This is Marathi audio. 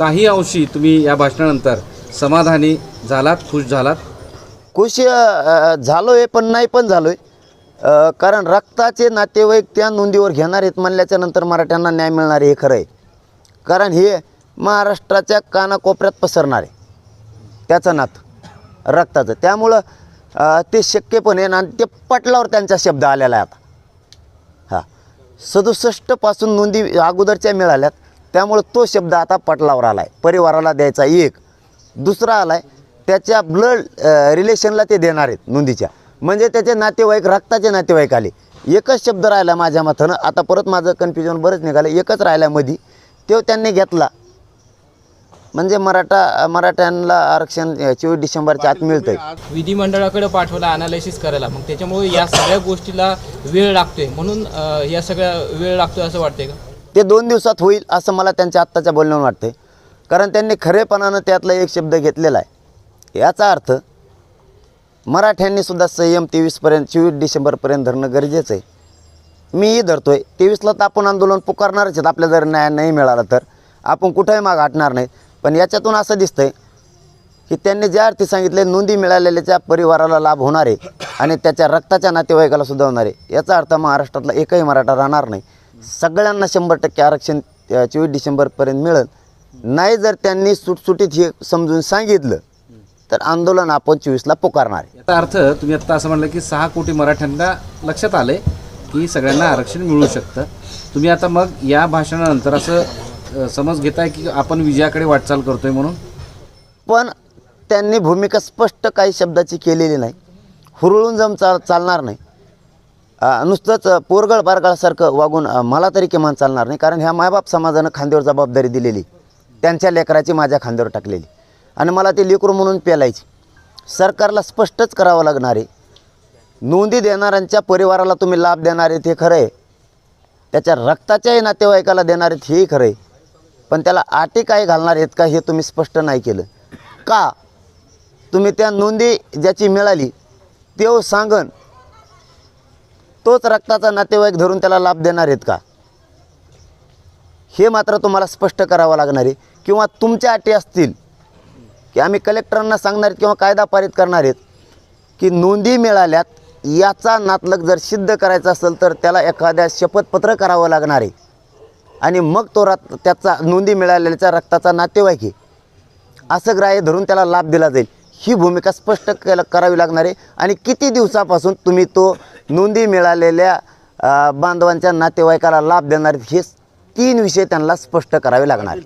काही अंशी तुम्ही या भाषणानंतर समाधानी झालात खुश झालात? खुश झालो आहे पण नाही पण झालोय. आहे कारण रक्ताचे नातेवाईक त्या नोंदीवर घेणार आहेत म्हणल्याच्या नंतर मराठ्यांना न्याय मिळणार हे खरं आहे कारण हे महाराष्ट्राच्या कानाकोपऱ्यात पसरणार आहे. त्याचं नात रक्ताचं. त्यामुळं ते शक्य पण आहे आणि ते पटलावर त्यांचा शब्द आलेला आहे आता. हां. सदुसष्टपासून नोंदी अगोदरच्या मिळाल्यात. त्यामुळं तो शब्द आता पटलावर आला आहे परिवाराला द्यायचा एक. दुसरा आला आहे त्याच्या ब्लड रिलेशनला ते देणार आहेत नोंदीच्या. म्हणजे त्याचे नातेवाईक रक्ताचे नातेवाईक आले. एकच शब्द राहिला माझ्या मतानं. आता परत माझं कन्फ्युजन बरंच निघालं. एकच राहिला मधी. तो त्यांनी घेतला. म्हणजे मराठा मराठ्यांना आरक्षण चोवीस डिसेंबरच्या आत मिळतंय. विधिमंडळाकडे पाठवला अनालिसिस करायला. मग त्याच्यामुळे या सगळ्या गोष्टीला वेळ लागतोय. म्हणून या सगळ्या वेळ लागतोय असं वाटतंय का? ते दोन दिवसात होईल असं मला त्यांच्या आत्ताच्या बोलण्यावर वाटते कारण त्यांनी खरेपणानं त्यातला एक शब्द घेतलेला आहे. याचा अर्थ मराठ्यांनी सुद्धा संयम तेवीसपर्यंत चोवीस डिसेंबरपर्यंत धरणं गरजेचं आहे. मीही धरतो आहे तेवीसला तर आपण आंदोलन पुकारणारच आहेत. आपल्या जर न्याय नाही मिळाला तर. आपण कुठंही माग हटणार नाही पण याच्यातून असं दिसतं आहे की त्यांनी ज्या अर्थी सांगितले नोंदी मिळालेल्याच्या परिवाराला लाभ होणार आहे आणि त्याच्या रक्ताच्या नातेवाईकाला सुद्धा होणार आहे. याचा अर्थ महाराष्ट्रातला एकही मराठा राहणार नाही. सगळ्यांना शंभर टक्के आरक्षण चोवीस डिसेंबरपर्यंत मिळेल. नाही जर त्यांनी सुटसुटीत हे समजून सांगितलं तर आंदोलन आपण चोवीसला पुकारणार आहे. याचा अर्थ तुम्ही आत्ता असं म्हणलं की सहा कोटी मराठ्यांना लक्षात आले की सगळ्यांना आरक्षण मिळू शकतं. तुम्ही आता मग या भाषणानंतर असं समज घेताय की आपण विजयाकडे वाटचाल करतोय म्हणून? पण त्यांनी भूमिका स्पष्ट काही शब्दाची केलेली नाही. हुरळून जम चाल चालणार नाही. नुसतंच पोरगळ बारगळासारखं वागून मला तरी किमान चालणार नाही. कारण ह्या मायबाप समाजानं खांद्यावर जबाबदारी दिलेली. त्यांच्या लेकराची माझ्या खांद्यावर टाकलेली. आणि मला ते लेकरू म्हणून पेलायची. सरकारला स्पष्टच करावं लागणार आहे. नोंदी देणाऱ्यांच्या परिवाराला तुम्ही लाभ देणार आहेत हे खरं आहे. त्याच्या रक्ताच्याही नातेवाईकाला देणार आहेत हेही खरं आहे. पण त्याला आटे काय घालणार आहेत का हे तुम्ही स्पष्ट नाही केलं. का? तुम्ही त्या नोंदी ज्याची मिळाली तेव सांगन. तोच रक्ताचा नातेवाईक धरून त्याला लाभ देणार आहेत का? हे मात्र तुम्हाला स्पष्ट करावं लागणार आहे. किंवा तुमच्या अटी असतील की आम्ही कलेक्टरांना सांगणार आहेत किंवा कायदा पारित करणार आहेत की नोंदी मिळाल्यात याचा नातलग जर सिद्ध करायचा असेल तर त्याला एखाद्या शपथपत्र करावं लागणार आहे. आणि मग तो रक्त त्याचा नोंदी मिळालेल्याचा रक्ताचा नातेवाईक आहे. असं ग्राह्य धरून त्याला लाभ दिला जाईल. ही भूमिका स्पष्ट केलं करावी लागणार आहे. आणि किती दिवसापासून तुम्ही तो नोंदी मिळालेल्या बांधवांच्या नातेवाईकाला लाभ देणार हे तीन विषय त्यांना स्पष्ट करावे लागणार